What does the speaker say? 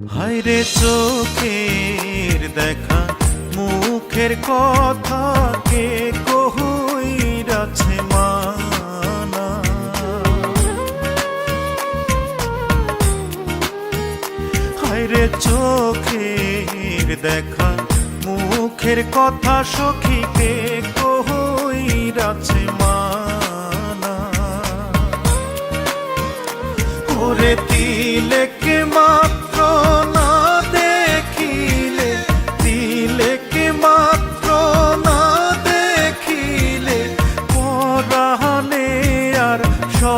হায়রে চোখের দেখা, মুখের কথা কে কহুইরাছে মানা। হায়রে চোখের দেখা, মুখের কথা সখীকে কহুইরাছে মানা। ওরে তিলে